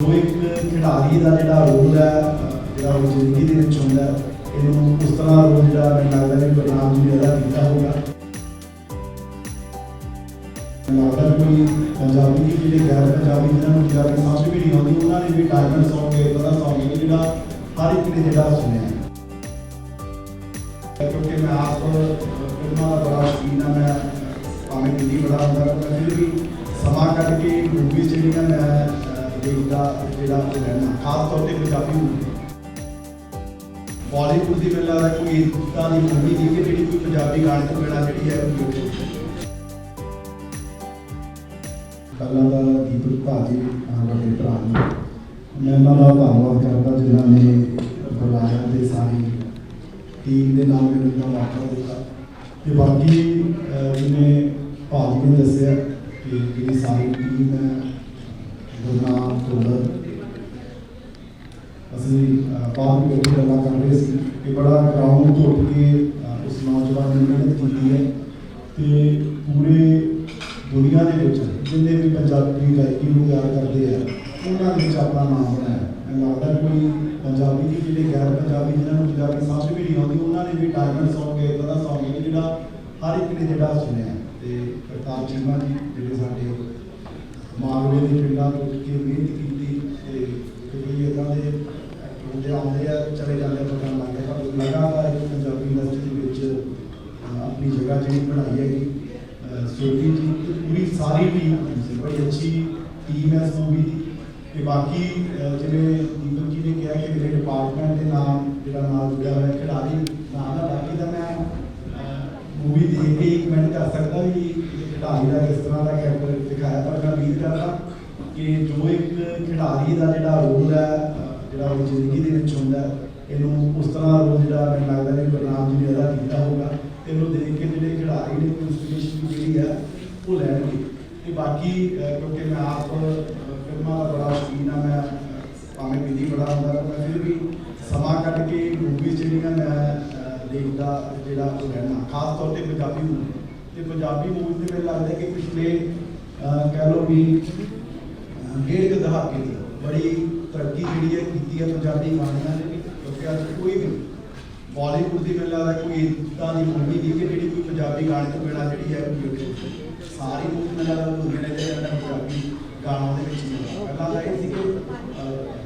ਉਹ ਇੱਕ ਖਿਡਾਰੀ ਦਾ ਜਿਹੜਾ ਰੋਲ ਹੈ ਜਿਹੜਾ ਉਹ ਜ਼ਿੰਦਗੀ ਦੇ ਵਿੱਚ ਹੁੰਦਾ ਹੈ, ਇਹਨੂੰ ਉਸ ਤਰ੍ਹਾਂ ਰੋਲ ਜਿਹੜਾ ਮੈਨੂੰ ਲੱਗਦਾ ਵੀ ਬਨਾਮ ਜੀ ਅਦਾ ਕੀਤਾ ਹੋਊਗਾ। ਲੱਗਦਾ ਵੀ ਕੋਈ ਪੰਜਾਬੀ ਦੀ ਜਿਹੜੇ ਗੈਰ ਪੰਜਾਬੀ ਜਿਹਨਾਂ ਨੂੰ ਪੰਜਾਬੀ ਸਮਝ ਵੀ ਨਹੀਂ ਆਉਂਦੀ ਉਹਨਾਂ ਨੇ ਵੀ ਡਾਇਮੰਡ ਸੌਂਗ ਕੇ ਪਤਾ ਸੌਂਗ ਹੈ ਜਿਹੜਾ ਹਰ ਇੱਕ ਨੇ ਜਿਹੜਾ ਸੁਣਿਆ ਹੈ। ਕਿਉਂਕਿ ਮੈਂ ਆਪ ਫਿਲਮਾਂ ਦਾ ਬੜਾ ਸ਼ੌਕੀਨ ਹਾਂ ਮੈਂ ਭਾਵੇਂ ਹਿੰਦੀ ਬੜਾ ਹੁੰਦਾ ਪਰ ਮੈਂ ਫਿਰ ਵੀ ਸਮਾਂ ਕੱਢ ਕੇ ਮੂਵੀਜ਼ ਜਿਹੜੀਆਂ ਮੈਂ ਅਹ, ਦੇਖਦਾ ਜਿਹੜਾ ਉਹ ਰਹਿਣਾ ਖਾਸ ਤੌਰ ਤੇ ਪੰਜਾਬੀ ਮੂਵੀ ਬਾਲੀਵੁੱਡ ਦੀ ਮੈਨੂੰ ਲੱਗਦਾ ਕੋਈ ਇਦਾਂ ਦੀ ਮੂਵੀ ਨਹੀਂ ਕਿ ਜਿਹੜੀ ਕੋਈ ਪੰਜਾਬੀ ਗਾਣੇ ਤੋਂ ਬਿਨਾਂ ਜਿਹੜੀ ਹੈ ਉਹ YouTube ਤੇ ਦੀਪਕ ਭਾਜੀ ਵੱਡੇ ਭਰਾ ਨੂੰ। ਮੈਂ ਇਹਨਾਂ ਦਾ ਧੰਨਵਾਦ ਕਰਦਾ ਜਿਨ੍ਹਾਂ ਨੇ ਬੁਲਾਇਆ ਤੇ ਸਾਰੀ ਟੀਮ ਦੇ ਨਾਲ ਮੈਨੂੰ ਦਾ ਮੌਕਾ ਦਿੱਤਾ। ਤੇ ਬਾਕੀ ਅਹ, ਭਾਜੀ ਨੇ ਦੱਸਿਆ ਕਿ ਜਿਹੜੀ ਸਾਰੀ ਟੀਮ ਹੈ ਗੁਰਨਾਮ ਅਹ, ਬਾਹਰ ਬੈਠੇ ਗੱਲਾਂ ਕਰ ਰਹੇ ਸੀ ਕਿ ਬੜਾ ਗਰਾਊਂਡ ਤੋਂ ਉੱਠ ਕੇ ਉਸ ਨੌਜਵਾਨ ਨੇ ਮਿਹਨਤ ਕੀਤੀ ਹੈ ਤੇ ਪੂਰੇ ਦੁਨੀਆ ਦੇ ਵਿੱਚ ਜਿੰਨੇ ਵੀ ਪੰਜਾਬੀ ਗਾਇਕੀ ਨੂੰ ਪਿਆਰ ਕਰਦੇ ਆ ਉਹਨਾਂ ਦੇ ਵਿੱਚ ਆਪਣਾ ਨਾਮ ਬਣਾਇਆ ਮੈਨੂੰ ਲੱਗਦਾ ਕੋਈ ਪੰਜਾਬੀ ਦੀ ਜਿਹੜੇ ਗੈਰ ਪੰਜਾਬੀ ਜਿਹਨਾਂ ਨੂੰ ਪੰਜਾਬੀ ਸਮਝ ਵੀ ਨਹੀਂ ਆਉਂਦੀ ਉਹਨਾਂ ਨੇ ਵੀ ਡਾਇਮੰਡ ਸੌਂਗ ਹੈ ਉਹਦਾ ਸੌਂਗ ਹੈ ਜਿਹੜਾ ਹਰ ਇੱਕ ਨੇ ਜਿਹੜਾ ਸੁਣਿਆ ਤੇ ਪ੍ਰਤਾਪ ਚੀਮਾ ਜੀ ਜਿਹੜੇ ਸਾਡੇ ਮਾਲਵੇ ਦੇ ਪਿੰਡਾਂ ਤੋਂ ਕੇ ਮਿਹਨਤ ਕੀਤੀ ਤੇ ਕੋਈ ਇਦਾਂ ਦੇ ਐਕਟਰ ਹੁੰਦੇ ਆਉਂਦੇ ਆ ਚਲੇ ਜਾਂਦੇ ਆ ਪਤਾ ਲੱਗ ਗਿਆ ਪਰ ਲਗਾਤਾਰ ਇੱਕ ਪੰਜਾਬੀ ਇੰਡਸਟਰੀ ਦੇ ਵਿੱਚ ਅਹ, ਆਪਣੀ ਬਣਾਈ ਹੈਗੀ ਅਹ, ਜੀ ਤੇ ਪੂਰੀ ਸਾਰੀ ਟੀਮ ਸੀ ਬੜੀ ਅੱਛੀ ਟੀਮ ਹੈ ਇਸ ਦੀ। ਤੇ ਬਾਕੀ ਜਿਵੇਂ ਦੀਪਕ ਜੀ ਨੇ ਕਿਹਾ ਕਿ ਮੇਰੇ ਡਿਪਾਰਟਮੈਂਟ ਦੇ ਨਾਮ ਜਿਹੜਾ ਨਾਲ ਜੁੜਿਆ ਹੋਇਆ ਖਿਡਾਰੀ ਨਾਮ ਦਾ ਬਾਕੀ ਦਾ ਮੈਂ ਮੂਵੀ ਦੇਖ ਕੇ ਕਮੈਂਟ ਕਰ ਸਕਦਾ ਵੀ ਖਿਡਾਰੀ ਦਾ ਕਿਸ ਤਰ੍ਹਾਂ ਦਾ ਕੈਰੈਕਟਰ ਦਿਖਾਇਆ ਪਰ ਮੈਂ ਉਮੀਦ ਕਰਦਾ ਕਿ ਜੋ ਇੱਕ ਖਿਡਾਰੀ ਦਾ ਜਿਹੜਾ ਰੋਲ ਹੈ ਜਿਹੜਾ ਉਹ ਜ਼ਿੰਦਗੀ ਦੇ ਵਿੱਚ ਹੁੰਦਾ ਇਹਨੂੰ ਉਸ ਤਰ੍ਹਾਂ ਰੋਲ ਜਿਹੜਾ ਮੈਨੂੰ ਲੱਗਦਾ ਵੀ ਬਨਾਮ ਜੀ ਨੇ ਅਦਾ ਕੀਤਾ ਹੋਊਗਾ। ਇਹਨੂੰ ਦੇਖ ਕੇ ਜਿਹੜੇ ਖਿਡਾਰੀ ਨੇ ਕੋਈ ਇੰਸਪੀਰੇਸ਼ਨ ਜਿਹੜੀ ਹੈ ਉਹ ਲੈਣਗੇ। ਤੇ ਬਾਕੀ ਕਿਉਂਕਿ ਮੈਂ ਆਪ ਫਿਲਮਾਂ ਦਾ ਬੜਾ ਸ਼ੌਕੀਨ ਹਾਂ ਮੈਂ ਭਾਵੇਂ ਹਿੰਦੀ ਬੜਾ ਹੁੰਦਾ ਪਰ ਫਿਰ ਵੀ ਸਮਾਂ ਕੱਢ ਕੇ ਮੂਵੀਜ਼ ਜਿਹੜੀਆਂ ਮੈਂ ਦੇਖਦਾ ਜਿਹੜਾ ਉਹ ਰਹਿਣਾ ਖਾਸ ਤੌਰ ਤੇ ਪੰਜਾਬੀ ਮੂਵੀ ਤੇ ਪੰਜਾਬੀ ਮੂਵੀ ਤੇ ਮੈਨੂੰ ਲੱਗਦਾ ਕਿ ਪਿਛਲੇ ਕਹਿ ਲਓ ਵੀ ਅਹ, ਡੇਢ ਦਹਾਕੇ ਦੀ ਬੜੀ ਤਰੱਕੀ ਜਿਹੜੀ ਹੈ ਕੀਤੀ ਹੈ ਪੰਜਾਬੀ ਗਾਣਿਆਂ ਨੇ ਕਿਉਂਕਿ ਅੱਜ ਕੋਈ ਵੀ ਬਾਲੀਵੁੱਡ ਦੀ ਮੈਨੂੰ ਲੱਗਦਾ ਕੋਈ ਇਦਾਂ ਦੀ ਮੂਵੀ ਨਹੀਂ ਕਿ ਜਿਹੜੀ ਕੋਈ ਪੰਜਾਬੀ ਗਾਣੇ ਤੋਂ ਬਿਨਾਂ ਜਿਹੜੀ ਹੈ ਉਹ YouTube ਸਾਰੀ ਮੂਵੀ ਮੈਨੂੰ ਲੱਗਦਾ ਹੁੰਦੀਆਂ ਨੇ ਜਿਹੜੇ ਅੰਦਰ ਪੰਜਾਬੀ ਗਾਣਿਆਂ ਦੇ ਵਿੱਚ ਹੀ ਪਹਿਲਾਂ ਤਾਂ ਇਹ ਸੀ ਕਿ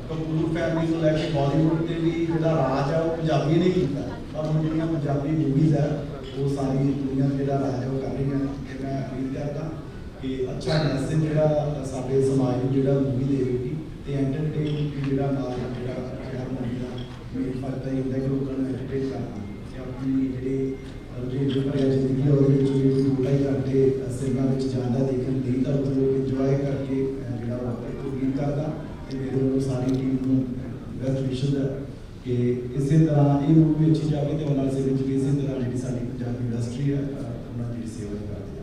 ਕਪੂਰ ਫੈਮਿਲੀ ਤੋਂ ਲੈ ਕੇ ਬਾਲੀਵੁੱਡ ਤੇ ਵੀ ਜਿਹੜਾ ਰਾਜ ਆ, ਉਹ ਪੰਜਾਬੀ ਨੇ ਕੀਤਾ। ਪਰ ਹੁਣ ਜਿਹੜੀਆਂ ਪੰਜਾਬੀ ਮੂਵੀਜ਼ ਆ, ਉਹ ਸਾਰੀ ਦੁਨੀਆ ਜਿਹੜਾ ਰਾਜ ਉਹ ਕਰ ਰਹੀਆਂ ਤੇ ਮੈਂ ਉਮੀਦ ਕਰਦਾ ਕਿ ਅੱਛਾ ਮੈਸੇਜ ਜਿਹੜਾ ਸਾਡੇ ਸਮਾਜ ਨੂੰ ਜਿਹੜਾ ਮੂਵੀ ਦੇਵੇਗੀ, ਤੇ ਐਂਟਰਟੇਨ ਜਿਹੜਾ ਨਾਲ ਜਿਹੜਾ ਮੇਨ ਫਾਇਦਾ ਇਹ ਹੁੰਦਾ ਕਿ ਲੋਕਾਂ ਨੂੰ ਐਂਟਰਟੇਨ ਕਰਨਾ ਤੇ ਆਪਣੀ ਜਿਹੜੇ ਰੋਜ਼ੀ ਭਰਿਆ ਜ਼ਿੰਦਗੀ ਆ, ਉਹਦੇ ਵਿੱਚ ਵੀ ਕੋਈ ਦੋ ਢਾਈ ਸਿਨੇਮਾ ਵਿੱਚ ਜਾਂਦਾ ਦੇਖਣ ਲਈ ਤਾਂ ਉੱਥੇ ਇੰਜੋਏ ਕਰਕੇ ਜਿਹੜਾ ਉਹ ਆਪਣੇ ਤੋਂ ਉਮੀਦ ਕਰਦਾ ਤੇ ਮੇਰੇ ਵੱਲੋਂ ਸਾਰੀ ਟੀਮ ਨੂੰ ਬੈਸਟ ਵਿਸ਼ੇਸ ਹੈ ਕਿ ਇਸੇ ਤਰ੍ਹਾਂ ਇਹ ਮੂਵੀ ਅੱਛੀ ਜਾਵੇ ਤੇ ਉਹਨਾਂ ਦੇ ਵਿੱਚ ਵੀ ਇਸੇ ਤਰ੍ਹਾਂ ਜਿਹੜੀ ਸਾਡੀ ਪੰਜਾਬੀ ਇੰਡਸਟਰੀ ਹੈ ਉਹਨਾਂ ਦੀ ਸੇਵਾ ਕਰਦੇ